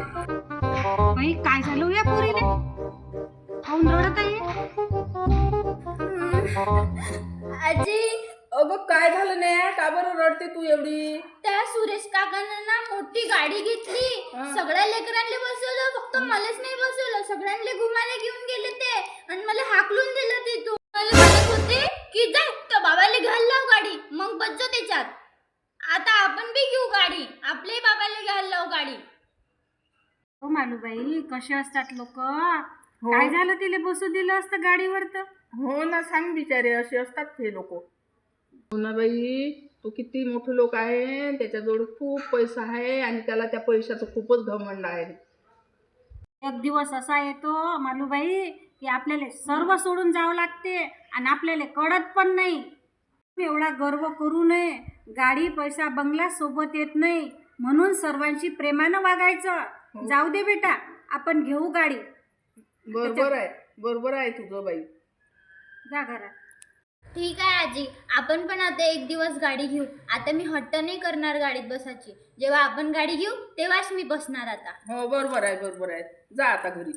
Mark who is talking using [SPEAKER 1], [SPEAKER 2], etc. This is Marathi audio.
[SPEAKER 1] बाई काय झालं हो या पोरीले? काऊन रडत आहे?
[SPEAKER 2] आजी
[SPEAKER 3] अगं काय झालं नाही का बरं रडते तू एवढी?
[SPEAKER 2] त्या सुरेश काकानं ना मोठी गाडी घेतली. सगळ्या लेकरांना बसवलं फक्त मलाच नाही बसवलं. सगळ्यांना घुमायला घेऊन गेले ते. आणि मला हाकलून दिलं तिथून मला म्हणत होते की जा त्या बाबाला घाल लाव गाडी. मग बसजो त्याच्यात. आता आपण बी घेऊ गाडी आपले बाबाला घाल लाव गाडी
[SPEAKER 1] हो मालूबाई कसे असतात लोक? काय झालं तिला बसू दिलं असतं गाडीवर तर?
[SPEAKER 3] हो ना सांग बिचारे असे असतात हे लोक. हो ना बाई तो किती मोठे लोक आहे त्याच्याजवळ खूप पैसा आहे आणि त्याला त्या पैशाचं खूपच घमंड आहे.
[SPEAKER 1] एक दिवस असा येतो मालूबाई की आपल्याला सर्व सोडून जावं लागते आणि आपल्याला कळत पण नाही. एवढा गर्व करू नये. गाडी पैसा बंगला सोबत येत नाही. म्हणून सर्वांशी प्रेमानं वागायचं. जाऊ दे बेटा आपण घेऊ गाडी.
[SPEAKER 3] बरोबर आहे बरोबर आहे तुझं बाई.
[SPEAKER 1] जा घरात.
[SPEAKER 2] ठीक आहे आजी आपण पण आता एक दिवस गाडी घेऊ. आता मी हट्ट नाही करणार गाडीत बसायची. जेव्हा आपण गाडी घेऊ तेव्हाच मी बसणार आता.
[SPEAKER 3] हो बरोबर आहे बरोबर आहे. जा आता घरी.